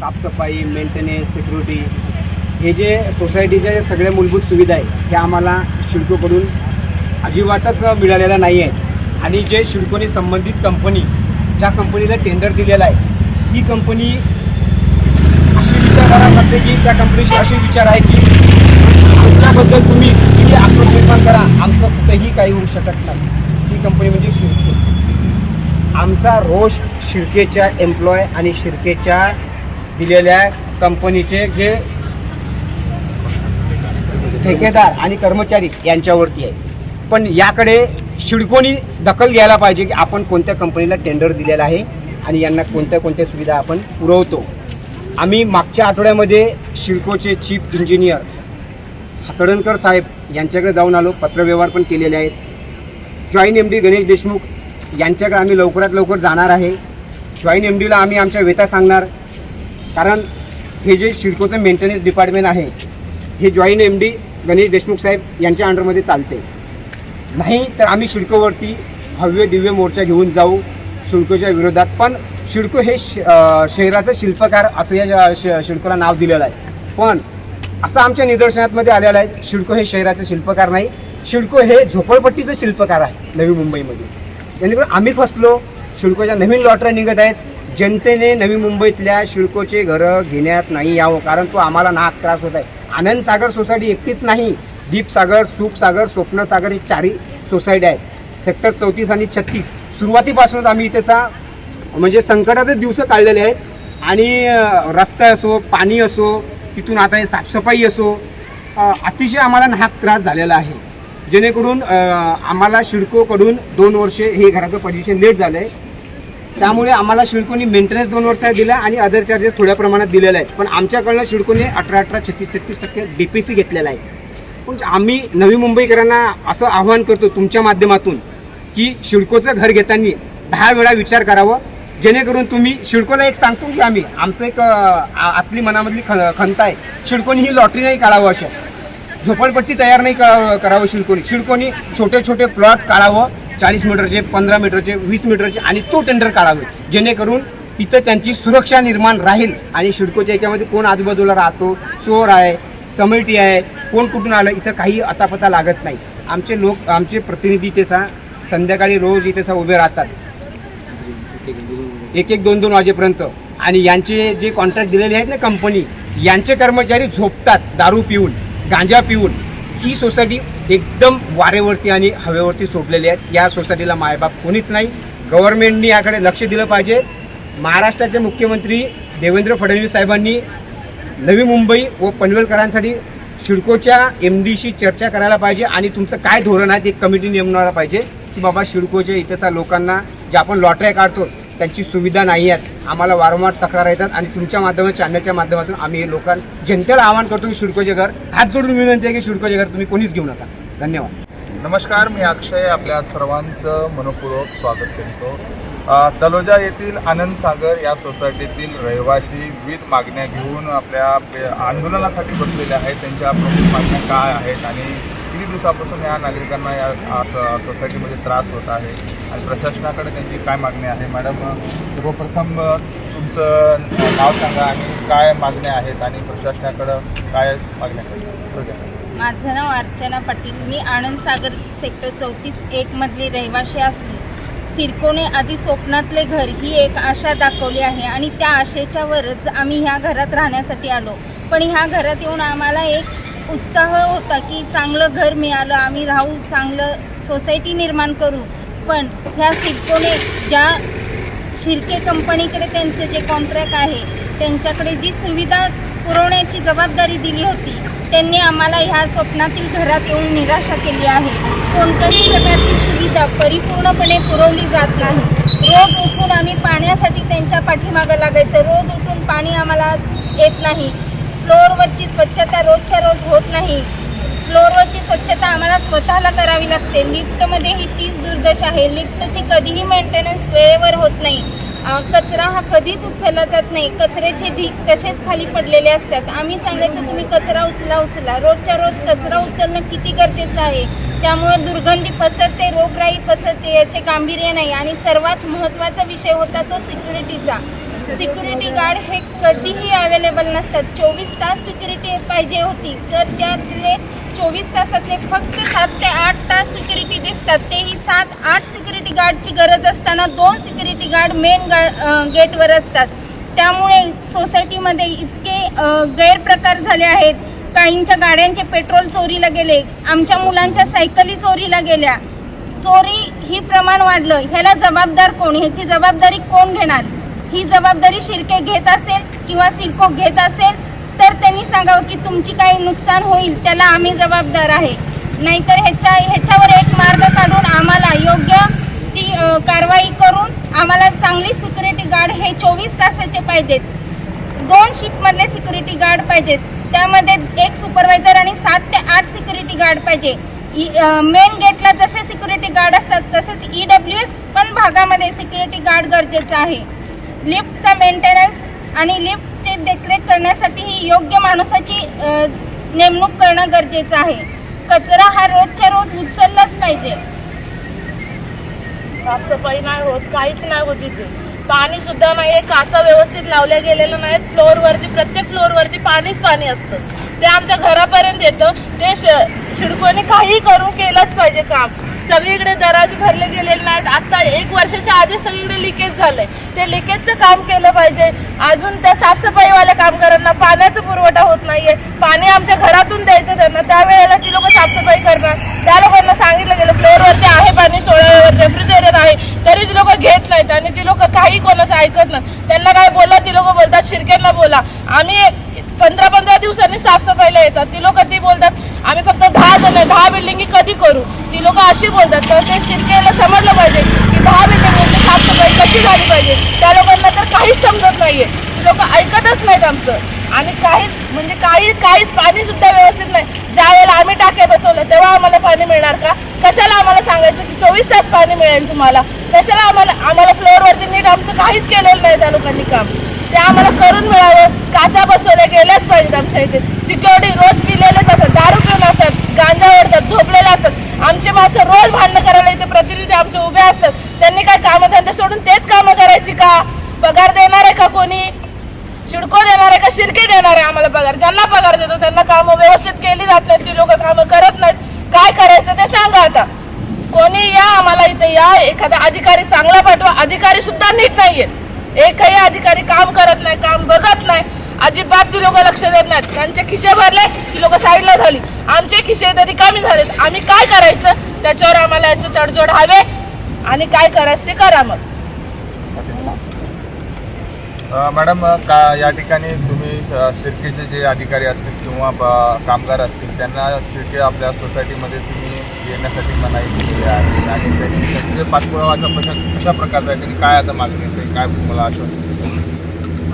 साफसफाई maintenance security हे जे सोसायटीच्या जे सगळ्या मूलभूत सुविधा आहेत त्या आम्हाला शिडकोकडून अजिबातच मिळालेल्या नाही आहेत. आणि जे शिडकोने संबंधित कंपनी ज्या कंपनीला टेंडर दिलेलं आहे ही कंपनी अशी विचार करा करते की त्या कंपनीशी अशी विचार आहे की आमच्याबद्दल तुम्ही किती आक्रोश निर्माण करा आमचं कुठेही काही होऊ शकत नाही. ही कंपनी म्हणजे शिर्के आमचा रोष शिर्केच्या एम्प्लॉय आणि शिर्केच्या दिलेल्या कंपनीचे जे ठेकेदार आणि कर्मचारी यांच्यावरती आहे. पण याकडे शिडकोनी दखल घ्यायला पाहिजे की आपण कोणत्या कंपनीला टेंडर दिलेला आहे आणि यांना कोणत्या कोणत्या सुविधा आपण पुरवतो. आम्ही मागच्या आठवड्यामध्ये शिडकोचे चीफ इंजिनियर हातडणकर साहेब यांच्याकडे जाऊन आलो पत्रव्यवहार पण केलेले आहेत. Joint M D Ganesh Deshmukh यांच्याकडे आम्ही लवकरात लवकर जाणार आहे. जॉईन एम डीला आम्ही आमच्या व्यथा सांगणार. कारण हे जे शिडकोचं मेंटेनन्स डिपार्टमेंट आहे हे joint M D Ganesh Deshmukh साहेब यांच्या अंडरमध्ये चालते. नाही तर आम्ही शिडकोवरती भव्य दिव्य मोर्चा घेऊन जाऊ शिडकोच्या विरोधात. पण शिडको हे श शहराचं शिल्पकार असं या श शिडकोला नाव दिलेलं आहे. पण असं आमच्या निदर्शनातमध्ये आलेलं आहे शिडको हे शहराचं शिल्पकार नाही. शिडको हे झोपडपट्टीचं शिल्पकार आहे नवी मुंबईमध्ये. जेणेकरून आम्ही फसलो शिडकोच्या नवीन लॉटऱ्या निघत आहेत. जनतेने नवी मुंबईतल्या शिडकोचे घरं घेण्यात नाही यावं कारण तो आम्हाला नाक त्रास होत आहे. आनंद सागर सोसायटी एकटीच नाही. दीपसागर सुखसागर स्वप्नसागर ही चारही सोसायटी आहेत. सेक्टर चौतीस आणि छत्तीस. सुरुवातीपासूनच आम्ही इथे सा म्हणजे संकटाचे दिवस काढलेले आहेत. आणि रस्ता असो पाणी असो तिथून आता हे साफसफाई असो अतिशय आम्हाला नाहक त्रास झालेला आहे. जेणेकरून आम्हाला शिडकोकडून दोन वर्षे हे घराचं पोझिशन लेट झालं आहे त्यामुळे आम्हाला शिडकोनी मेंटेनन्स दोन वर्षात दिला आणि अदर चार्जेस थोड्या प्रमाणात दिलेले आहेत. पण आमच्याकडनं शिडकोने अठरा अठरा छत्तीस छत्तीस टक्के डी पी सी घेतलेला आहे. पण आम्ही नवी मुंबईकरांना असं आव्हान करतो तुमच्या माध्यमातून की शिडकोचं घर घेताना दहा वेळा विचार करावं. जेणेकरून तुम्ही शिडकोला एक सांगतो की आम्ही आमचं एक आ- आतली मनामधली ख खंत आहे. शिडकोनी ही लॉटरी नाही काढावं अशा. झोपडपट्टी तयार नाही करावं शिडकोनी. शिडकोनी छोटे छोटे प्लॉट काढावं. चाळीस मीटरचे पंधरा मीटरचे वीस मीटरचे आणि तो टेंडर काढावे. जेणेकरून तिथं त्यांची सुरक्षा निर्माण राहील आणि शिडकोच्या याच्यामध्ये कोण आजूबाजूला राहतो चोर आहे चमेटी आहे कोण कुठून आलं इथं काही अतापता लागत नाही. आमचे लोक आमचे प्रतिनिधी ते सा संध्याकाळी रोज इथे सा उभे राहतात. एक एक दोन दोन वाजेपर्यंत. आणि यांचे जे कॉन्ट्रॅक्ट दिलेले आहेत ना कंपनी यांचे कर्मचारी झोपतात दारू पिऊन गांजा पिऊन. ही सोसायटी एकदम वारेवरती आणि हवेवरती सोडलेली आहेत या सोसायटीला मायबाप कोणीच नाही. गव्हर्नमेंटनी याकडे लक्ष दिलं पाहिजे. महाराष्ट्राचे मुख्यमंत्री देवेंद्र फडणवीस साहेबांनी नवी मुंबई व पनवेलकरांसाठी शिडकोच्या एम डीशी चर्चा करायला पाहिजे आणि तुमचं काय धोरण आहे ते कमिटी नेमवायला पाहिजे की बाबा शिडकोच्या इथेचा लोकांना जे आपण लॉटऱ्या काढतो त्यांची सुविधा नाही आहेत. आम्हाला वारंवार तक्रार येतात आणि तुमच्या माध्यमातून चॅनलच्या माध्यमातून आम्ही हे लोकां जनतेला आवाहन करतो की शिडकोचे घर हात जोडून विनंती आहे की शिडकोचे घर तुम्ही कोणीच घेऊ नका. धन्यवाद. नमस्कार मी अक्षय आपल्या सर्वांचं मनपूर्वक स्वागत करतो. तलोजा येथील आनंद सागर या सोसायटीतील रहिवासी विविध मागण्या घेऊन आपल्या आंदोलनासाठी बसलेल्या आहेत. त्यांच्या प्रमुख मागण्या काय आहेत आणि किती दिवसापासून या नागरिकांना या सोसायटीमध्ये त्रास होत आहे? आणि प्रशासनाकडे त्यांची काय मागणी आहे? मॅडम सर्वप्रथम तुमचं नाव सांगा आणि काय मागण्या आहेत आणि प्रशासनाकडं काय मागण्या आहेत? माझं नाव अर्चना पाटील. मी आनंद सागर सेक्टर चौतीस एकमधली रहिवाशी असून सिडकोने आधी स्वप्नातले घर ही एक आशा दाखवली आहे आणि त्या आशेच्या वरच आम्ही ह्या घरात राहण्यासाठी आलो. पण ह्या घरात येऊन आम्हाला एक उत्साह होता की चांगलं घर मिळालं आम्ही राहू चांगलं सोसायटी निर्माण करू. पण ह्या सिडकोने ज्या शिर्के कंपनीकडे त्यांचे जे कॉन्ट्रॅक्ट आहे त्यांच्याकडे जी सुविधा पुरवण्याची जबाबदारी दिली होती त्यांनी आम्हाला ह्या स्वप्नातील घरात येऊन निराशा केली आहे. कोणत्याही प्रकारची सुविधा परिपूर्णपणे पुरवली जात नाही. रोज उठून आम्ही पाण्यासाठी त्यांच्या पाठीमागं लागायचं. रोज उठून पाणी आम्हाला येत नाही. फ्लोअरवरची स्वच्छता रोजच्या रोज होत नाही. फ्लोअरवरची स्वच्छता आम्हाला स्वतःला करावी लागते. लिफ्टमध्ये ही तीच दुर्दशा आहे. लिफ्टची कधीही मेंटेनन्स वेळेवर होत नाही. कचरा हा कधीच उचलला जात नाही. कचऱ्याचे ढीक तसेच खाली पडलेले असतात. आम्ही सांगायचं तुम्ही कचरा उचला उचला. रोजच्या रोज कचरा उचलणं किती गरजेचं आहे? त्यामुळे दुर्गंधी पसरते रोगराई पसरते याचे गांभीर्य नाही. आणि सर्वात महत्त्वाचा विषय होता तो सिक्युरिटीचा सिक्युरिटी गार्ड हे कधीही अवेलेबल नसतात. चोवीस तास सिक्युरिटी पाहिजे होती. तर त्यातले चोवीस तासातले फक्त सात ते आठ तास सिक्युरिटी दिसतात. तेही सात आठ सिक्युरिटी गार्डची गरज असताना दोन सिक्युरिटी गार्ड मेन गार्ड गेटवर असतात. त्यामुळे सोसायटीमध्ये इतके गैरप्रकार झाले आहेत. काहींच्या गाड्यांचे पेट्रोल चोरीला गेले आमच्या मुलांच्या सायकली चोरीला गेल्या. चोरी ही प्रमाण वाढलं. ह्याला जबाबदार कोण? ह्याची जबाबदारी कोण घेणार? ही जबाबदारी शिर्के घेत असेल किंवा सिडको घेत असेल? तर त्यांनी सांगावं की तुमची काही नुकसान होईल त्याला आम्ही जबाबदार आहे. नाहीतर ह्याच्या ह्याच्यावर एक मार्ग काढून आम्हाला योग्य ती कारवाई करून आम्हाला चांगली सिक्युरिटी गार्ड हे चोवीस तासाचे पाहिजेत. दोन शिफ्टमधले सिक्युरिटी गार्ड पाहिजेत. त्यामध्ये एक सुपरवायझर आणि सात ते आठ सिक्युरिटी गार्ड पाहिजे. मेन गेटला जसे सिक्युरिटी गार्ड असतात तसेच ई डब्ल्यू एस पण भागामध्ये सिक्युरिटी गार्ड गरजेचं आहे. लिफ्टचा मेंटेनन्स आणि लिफ्ट लिफ्टचे देखरेख करण्यासाठी ही योग्य माणसाची नेमणूक करणं गरजेचं आहे. कचरा हा रोजच्या रोज उचललाच पाहिजे. साफसफाई नाही होत काहीच नाही होत इथे. पाणी सुद्धा नाहीये काचा व्यवस्थित लावल्या गेलेलं नाहीत फ्लोअर वरती प्रत्येक फ्लोअर वरती पाणीच पाणी असतं. ते आमच्या घरापर्यंत येतं ते शिडकोने काही करून केलंच पाहिजे काम. सगळीकडे दराज भरले गेलेले नाहीत. आता एक वर्षाच्या आधी सगळीकडे लिकेज झालंय. ते लिकेजचं काम केलं पाहिजे. अजून त्या साफसफाईवाल्या कामगारांना पाण्याचा पुरवठा होत नाहीये. पाणी आमच्या घरातून द्यायचं त्यांना. त्यावेळेला ती लोक साफसफाई करणार. त्या लोकांना सांगितलं गेलं फ्लोअरवरती आहे पाणी सोडाव्यावर रेफ्रिजरेटर आहे. तरी ती लोक घेत नाहीत आणि ती लोक काही कोणाचं ऐकत नाही त्यांना काय बोला ती लोक बोलतात शिरक्यांना बोला. आम्ही पंधरा पंधरा दिवसांनी साफसफाईला येतात. ती लोक ती बोलतात आम्ही फक्त दहा जण दहा बिल्डिंगी कधी करू? अशी बोलतात. तर ते शिर्केला समजलं पाहिजे की दहा बिल्डिंगमध्ये साफसफाई कशी झाली पाहिजे? त्या लोकांना तर काहीच समजत नाहीये. ती लोक ऐकतच नाहीत आमचं. आणि काहीच म्हणजे काही काहीच पाणी सुद्धा व्यवस्थित नाही. ज्या वेळेला आम्ही टाक्या बसवलं तेव्हा आम्हाला पाणी मिळणार का? कशाला आम्हाला सांगायचं की चोवीस तास पाणी मिळेल तुम्हाला? कशाला आम्हाला आम्हाला फ्लोअरवरती नीट आमचं काहीच केलेलं नाही त्या लोकांनी काम. ते आम्हाला करून मिळावं. काचा बसवल्या गेल्याच पाहिजेत आमच्या इथे. सिक्युरिटी रोज पिलेलेच असतात. दारू पिऊन असतात. गांजा ओढतात. झोपलेले असतात. आमचे माणसं रोज भांडणं करायला इथे प्रतिनिधी आमचे उभे असतात. त्यांनी काय कामधंदे सोडून तेच कामं करायची का? पगार देणार आहे का कोणी? शिडको देणार आहे का? शिरके देणार आहे आम्हाला पगार. ज्यांना पगार देतो त्यांना कामं व्यवस्थित केली जात नाहीत ती लोक कामं करत नाहीत. काय करायचं ते सांगा आता. कोणी या आम्हाला इथे या एखादा अधिकारी चांगला पाठवा. अधिकारी सुद्धा नीट नाहीयेत. एकही अधिकारी काम करत नाही काम बघत नाही. अजिबात ती लोक लक्ष देत नाहीत. त्यांचे खिशे भरले ती लोक साईडला झाली. आमचे खिशे तरी कमी झालेत. आम्ही काय करायचं? त्याच्यावर आम्हाला याचं तडजोड हवे. आणि काय करायचं ते करा मग. मॅडम का या ठिकाणी तुम्ही अ, शिर्केचे जे अधिकारी असतील किंवा ब- कामगार असतील त्यांना शिर्के आपल्या सोसायटीमध्ये तुम्ही येण्यासाठी मनाई केलेली आहे. आणि त्यांनी त्यांचे पाठपुरावाचा कशा प्रकारचा आहे? त्यांनी काय आता मागणी काय मला आश्वासन?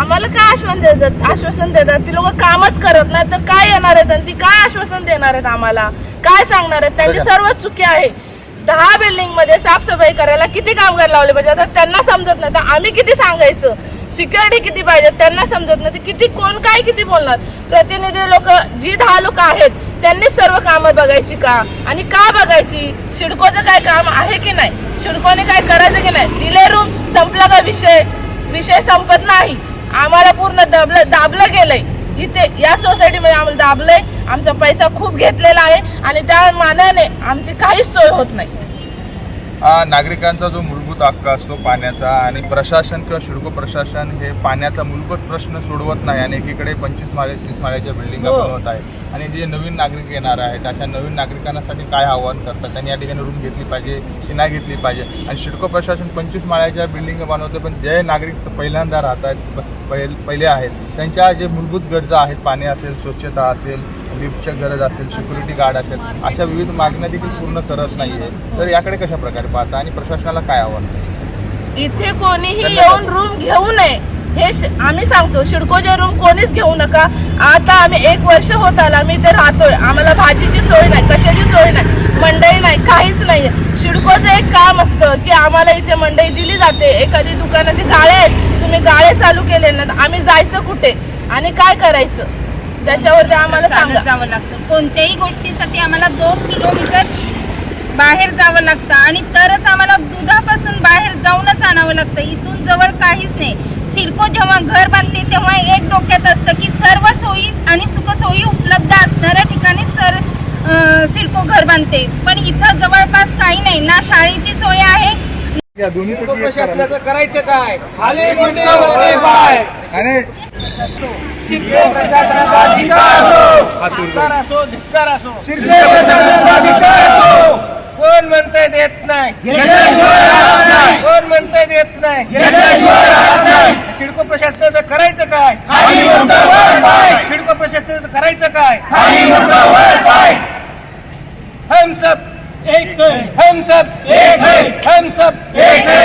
आम्हाला काय आश्वासन देतात? आश्वासन देतात. ती लोक कामच करत नाही तर काय येणार आहेत? आणि ती काय आश्वासन देणार आहेत आम्हाला? काय सांगणार आहेत? त्यांची सर्व चुकी आहे. दहा बिल्डिंगमध्ये साफसफाई करायला किती कामगार लावले पाहिजे? आता त्यांना समजत नाही. तर आम्ही किती सांगायचं? सिक्युरिटी किती पाहिजे? त्यांना समजत नाही. किती कोण काय किती बोलणार? प्रतिनिधी लोक जी दहा लोक आहेत त्यांनीच सर्व कामं बघायची का? आणि का बघायची? शिडकोचं काय काम आहे की नाही? शिडकोने काय करायचं की नाही? दिले रूम संपला का विषय? विषय संपत नाही. आम्हाला पूर्ण दाबलं दाबलं गेलंय. इथे या सोसायटीमध्ये आम्हाला दाबलंय. आमचा पैसा खूप घेतलेला आहे आणि त्या मानाने आमची काहीच सोय होत नाही. नागरिकांचा जो मूलभूत हक्क असतो पाण्याचा आणि प्रशासन किंवा शिडको प्रशासन हे पाण्याचा मूलभूत प्रश्न सोडवत नाही आणि एकीकडे पंचवीस माळे तीस माळ्याच्या बिल्डिंगा हो. बनवत आहे आणि जे नवीन नागरिक येणार आहेत अशा नवीन नागरिकांसाठी काय आव्हान करतात? त्यांनी या ठिकाणी रूम घेतली पाहिजे की नाही घेतली पाहिजे. आणि शिडको प्रशासन पंचवीस माळ्याच्या बिल्डिंग बनवते पण जे नागरिक पहिल्यांदा राहत आहेत पहिल पहिले आहेत त्यांच्या जे मूलभूत गरजा आहेत पाणी असेल स्वच्छता असेल लिफ्टच्या गरज असेल सिक्युरिटी गार्ड असेल अशा विविध मागण्या देखील पूर्ण करत नाही आहे तर याकडे कशा प्रकारे पाहता आणि प्रशासनाला काय आव्हान इथे कोणीही येऊन रूम घेऊ नये. हे आम्ही सांगतो शिडकोचे रूम कोणीच घेऊ नका. आता आम्ही एक वर्ष होत आला आम्ही इथे राहतोय. आम्हाला भाजीची सोय नाही कशाची सोय नाही मंडई नाही काहीच नाही शिडकोचं एक काम असतं की आम्हाला इथे मंडई दिली जाते. एखादी दुकानाचे गाळे आहेत तुम्ही गाळे चालू केले ना आम्ही जायचं कुठे? आणि काय करायचं? त्याच्यावरती आम्हाला चालत सांगा. जावं लागतं. कोणत्याही गोष्टीसाठी आम्हाला दोन किलोमीटर बाहेर जावं लागतं आणि तरच आम्हाला दुधापासून बाहेर जाऊनच आणावं लागतं. इथून जवळ काहीच नाही. सिडको जेव्हा घर बांधते तेव्हा एक डोक्यात असतं की सर्व सोयी आणि सुखसोयी उपलब्ध असणाऱ्या ठिकाणी सर सिडको घर बांधते. पण इथं जवळपास काही नाही. ना शाळेची सोय आहे. प्रशासनाचं करायचं. काय? आणि प्रशासनाचा अधिकार असो. धिक्कार असो धिक्कार असो. कोण म्हणतंय देत नाही? कोण म्हणतंय देत नाही? सिडको प्रशासनाचं करायचं काय? सिडको प्रशासनाचं करायचं काय? हम सब हम सब हम सब सिडको